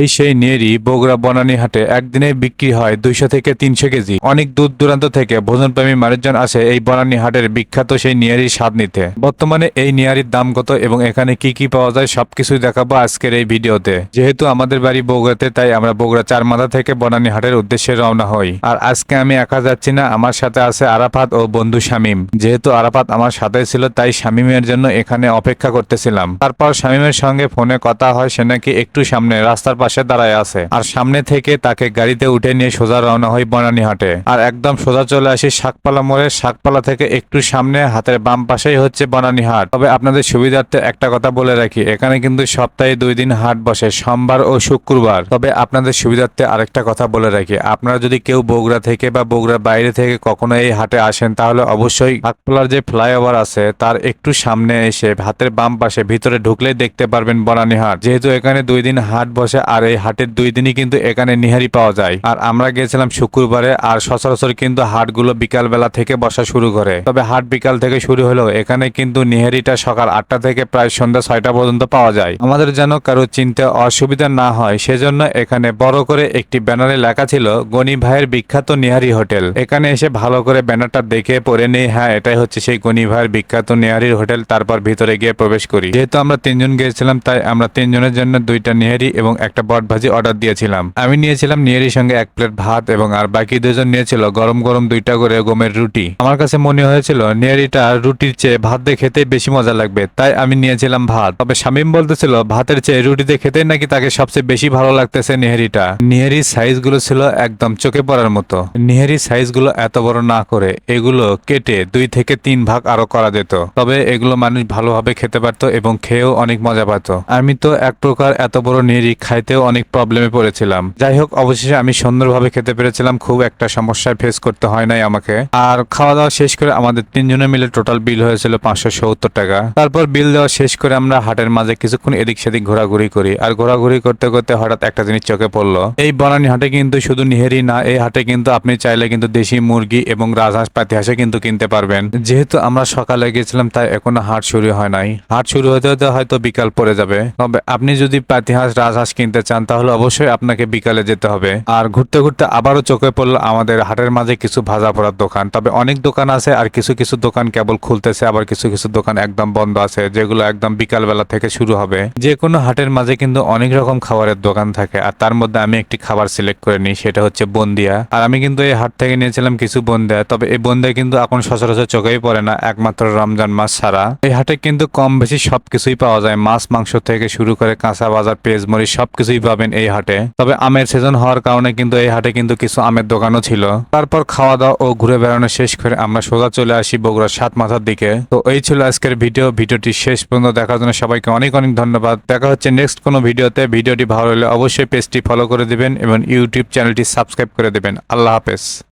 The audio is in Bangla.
এই সেই নিয়েরই বগুড়া বনানী হাটে একদিনে বিক্রি হয় দুইশো থেকে তিনশো কেজি। অনেক দূর দূরান্ত থেকে ভোজনপ্রেমী মানুষজন আসে এই বনানী হাটের বিখ্যাত সেই নিয়ারির স্বাদ নিতে। বর্তমানে এই নিয়ারির দাম কত এবং এখানে কি কি পাওয়া যায় সবকিছুই দেখাবো আজকের এই ভিডিওতে। যেহেতু আমাদের বাড়ি বগুড়াতে, তাই আমরা বগুড়া চার মাথা থেকে বনানী হাটের উদ্দেশ্যে রওনা হই। আর আজকে আমি একা যাচ্ছি না, আমার সাথে আছে আরাফাত ও বন্ধু শামীম। যেহেতু আরাফাত আমার সাথে ছিল, তাই শামীমের জন্য এখানে অপেক্ষা করতেছিলাম। তারপর শামীমের সঙ্গে ফোনে কথা হয়, সে নাকি একটু সামনে রাস্তার পাশে দাঁড়ায় আছে। আর সামনে থেকে তাকে গাড়িতে উঠে নিয়ে সোজা রওনা হই বনানী হাটে। আর একদম সোজা চলে আসি শাকপালা মোড়ে শাকপালা থেকে একটু সামনে, হাতের বাম পাশেই হচ্ছে বনানী হাট। তবে আপনাদের সুবিধার্থে একটা কথা বলে রাখি, এখানে কিন্তু সপ্তাহে দুই দিন হাট বসে, সোমবার ও শুক্রবার। তবে আপনাদের সুবিধার্থে আরেকটা কথা বলে রাখি, আপনারা যদি কেউ বগুড়া থেকে বা বগুড়ার বাইরে থেকে কখনো এই হাটে আসেন, তাহলে অবশ্যই শাকপালার যে ফ্লাইওভার আছে, তার একটু সামনে এসে হাতের বাম পাশে ভিতরে ঢুকলেই দেখতে পারবেন বনানী হাট। যেহেতু এখানে দুই দিন হাট বসে আর এই হাটের দুই দিনই কিন্তু এখানে নিহারি পাওয়া যায়। আর আমরা গেছিলাম শুক্রবারে আর সচরাচর কিন্তু হাটগুলো বিকাল বেলা থেকে বসা শুরু করে। তবে হাট বিকাল থেকে শুরু হলেও এখানে কিন্তু নিহারিটা সকাল আটটা থেকে প্রায় সন্ধ্যা ছয়টা পর্যন্ত পাওয়া যায়। আমাদের যেন কারও চিনতে অসুবিধা না হয়, সেজন্য এখানে বড় করে একটি ব্যানারে লেখা ছিল, গনি ভাইয়ের বিখ্যাত নিহারি হোটেল। এখানে এসে ভালো করে ব্যানারটা দেখে পড়ে নেই হ্যাঁ এটাই হচ্ছে সেই গনি ভাইয়ের বিখ্যাত নিহারির হোটেল, তারপর ভিতরে গিয়ে প্রবেশ করি। যেহেতু আমরা তিনজন গিয়েছিলাম, তাই আমরা তিনজনের জন্য দুইটা নিহারি এবং একটা বট ভাজি অর্ডার দিয়েছিলাম। আমি নিয়েছিলাম নিহারির সঙ্গে এক প্লেট ভাত এবং আর বাকি দুজন নিয়েছিল গরম গরম দুইটা করে গমের রুটি। আমার কাছে মনে হয়েছিল নিহারিটা রুটির চেয়ে ভাত দিয়ে খেতে বেশি মজা লাগবে, তাই আমি নিয়েছিলাম ভাত। তবে শামীম বলতেছিল, ভাতের চেয়ে রুটিতে খেতে নাকি তাকে সবচেয়ে বেশি ভালো লাগতেছে নিহারিটা সাইজগুলো ছিল একদম চোখে পড়ার মতো। নিহারির সাইজগুলো এত বড় না করে এগুলো কেটে দুই থেকে তিন ভাগ আরও করা যেত। তবে এগুলো মানুষ ভালোভাবে খেতে পারতো এবং খেয়েও অনেক মজা পাতো। আমি তো এক প্রকার এত বড় নিহারি খাইতেও অনেক প্রবলেমে পড়েছিলাম। যাই হোক অবশেষে আমি সুন্দরভাবে খেতে পেরেছিলাম, খুব একটা সমস্যায় ফেস করতে হয় নাই আমাকে। আর খাওয়া দাওয়া শেষ করে আমাদের তিনজনে মিলে টোটাল বিল হয়েছিল পাঁচশো সত্তর টাকা। তারপর বিল দেওয়া শেষ করে আমরা হাটের মাঝে কিছুক্ষণ এদিক সেদিক ঘোরাঘুরি করি। আর ঘোরাঘুরি করতে করতে হঠাৎ একটা জিনিস চোখে পড়ল। এই বনানী হাটে কিন্তু শুধু নিহেরি না, এই হাটে কিন্তু আপনি চাইলে কিন্তু দেশি মুরগি এবং রাজহাঁস পাতিহাঁসে কিন্তু কিনতে পারবেন। যেহেতু আমরা সকালে গেছিলাম, তাই এখনও হাট শুরু হয় নাই। হাট শুরু হতে হতে হয়তো বিকাল পড়ে যাবে। তবে আপনি যদি পাতিহাঁস রাজহাঁস কিনতে চান, তাহলে অবশ্যই আপনাকে বিকালে যেতে হবে। আর ঘুরতে ঘুরতে আবারও চোখে পড়ল আমাদের হাটের মাঝে কিছু ভাজা পড়ার দোকান। তবে অনেক দোকান আছে আর কিছু কিছু দোকান কেবল খুলতেছে, আবার কিছু কিছু দোকান একদম বন্ধ আছে, যেগুলো একদম বিকাল বেলা থেকে শুরু হবে। যে কোনো হাটের মাঝে কিন্তু অনেক রকম খাবারের দোকান থাকে, আর তার মধ্যে আমি একটি খাবার সিলেক্ট করে নিই, সেটা হচ্ছে বন্দিয়া। আর আমি কিন্তু এই হাট থেকে নিয়েছিলাম কিছু বন্দিয়া, তবে এই বন্দিয়া কিন্তু এখন সচরাচর চোখেই পড়ে না, একমাত্র রমজান মাস ছাড়া। এই হাটে কিন্তু কম বেশি সবকিছুই পাওয়া যায়, মাছ, মাংস থেকে শুরু করে কাঁচা বাজার, পেঁয়াজ, মরিচ সবকিছুই পাবেন এই হাটে। তবে আমের সিজন হওয়ার কারণে কিন্তু এই হাটে কিন্তু কিছু আমের দোকানও ছিল। তারপর খাওয়া দাওয়া ও ঘুরে বেড়ানো শেষ করে আমরা সোজা চলে আসি বগুড়ার সাত মাথার দিকে। তো এই ছিল আজকের ভিডিও। ভিডিওটি শেষ পর্যন্ত দেখার জন্য সবাইকে অনেক অনেক ধন্যবাদ। দেখা হচ্ছে নেক্সট কোনো ভিডিওতে। ভিডিওটি ভালো হলে অবশ্যই পেজটি ফলো করে দিবেন এবং ইউটিউব চ্যানেলটি সাবস্ক্রাইব করে দেবেন। আল্লাহ হাফেজ।